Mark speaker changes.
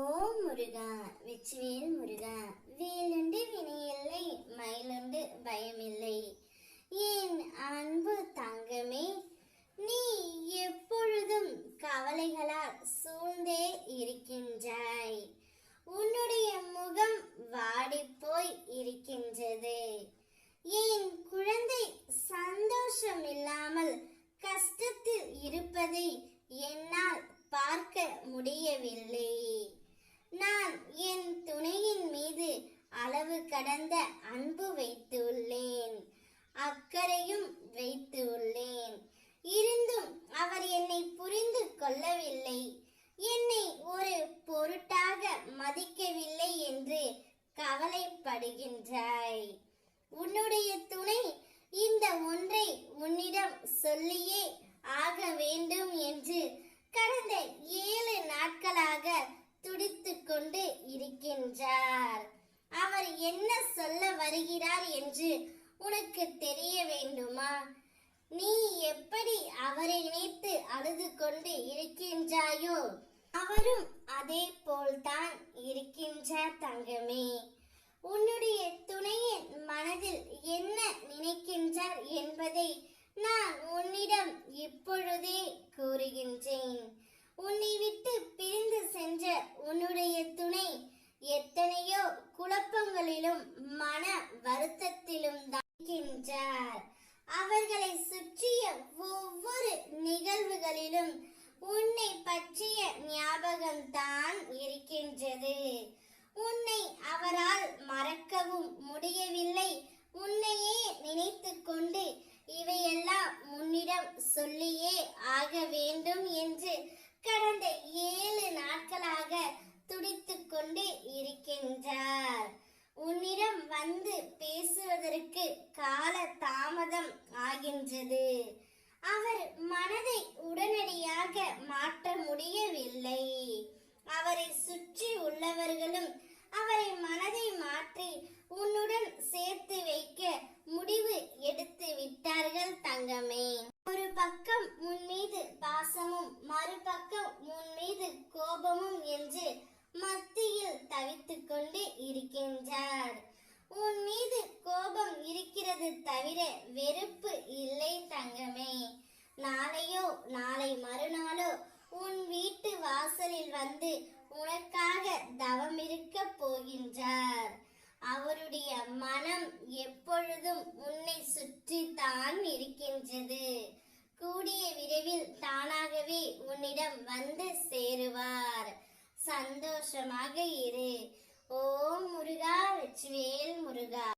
Speaker 1: ஓம் முருகா வெச்சுவேல் முருகா வேலுண்டு வினையில்லை மயிலுண்டு பயமில்லை. என் அன்பு தங்கமே? நீ எப்பொழுதும் கவலைகளால் சூழ்ந்தே இருக்கின்றாய். உன்னுடைய முகம் வாடிப்போய் இருக்கின்றது. என் குழந்தை சந்தோஷம் இல்லாமல் கஷ்டத்தில் இருப்பதை என்னால் பார்க்க முடியவில்லை நான் என் துணையின் மீது அளவு கடந்த அன்பு வைத்துள்ளேன் அக்கறையும் வைத்து உள்ளேன் இருந்தும் அவர் என்னை புரிந்து கொள்ளவில்லை. என்னை ஒரு பொருட்டாக மதிக்கவில்லை என்று கவலைப்படுகின்றாய். உன்னுடைய துணை இந்த ஒன்றை உன்னிடம் சொல்லியே ஆக வேண்டும் என்று கடந்த ஏழு நாட்களாக துடித்து கொண்டு இருக்கின்றார் என்ன சொல்ல வருகிறார் என்று உனக்கு தெரிய வேண்டுமா? நீ எப்படி அவரை நினைத்து அழுது கொண்டு இருக்கின்றாயோ அவரும் அதே போல்தான் இருக்கின்றார் தங்கமே. உன்னுடைய துணையின் மனதில் என்ன நினைக்கின்றார் என்பதை நான் உன்னிடம் இப்பொழுதே கூறுகின்றேன். உன்னை விட்டு பிரிந்து சென்ற உன்னுடைய துணை எத்தனையோ குழப்ப குழப்பங்களிலும் மன வருத்தத்திலும் தான் அவர்களை சுற்றிய ஒவ்வொரு நிகழ்வுகளிலும் உன்னை பற்றிய ஞாபகம்தான் இருக்கின்றது. உன்னை அவரால் மறக்கவும் முடியவில்லை. உன்னையே நினைத்து கொண்டு இவையெல்லாம் உன்னிடம் சொல்லியே ஆக வேண்டும் என்று கடந்த ஏழு நாட்களாக துடித்துக் கொண்டு இருக்கின்றார் உன்னிடம் வந்து பேசுவதற்கு கால தாமதம் ஆகின்றது அவர் மனதை உடனடியாக மாற்ற முடியவில்லை. அவரை சுற்றி உள்ளவர்களும் அவரை மனதை மாற்றி உன்னுடன் தவிர வெறுப்பு இல்லை தங்கமே. நாளையோ நாளை மறுநாளோ உன் வீட்டு வாசலில் வந்து உனக்காக தவம் இருக்க போகின்றார். அவருடைய மனம் எப்பொழுதும் உன்னை சுற்றி தான் இருக்கின்றது. கூடிய விரைவில் தானாகவே உன்னிடம் வந்து சேருவார். சந்தோஷமாக இரு. ஓம் முருகா வேல் முருகா.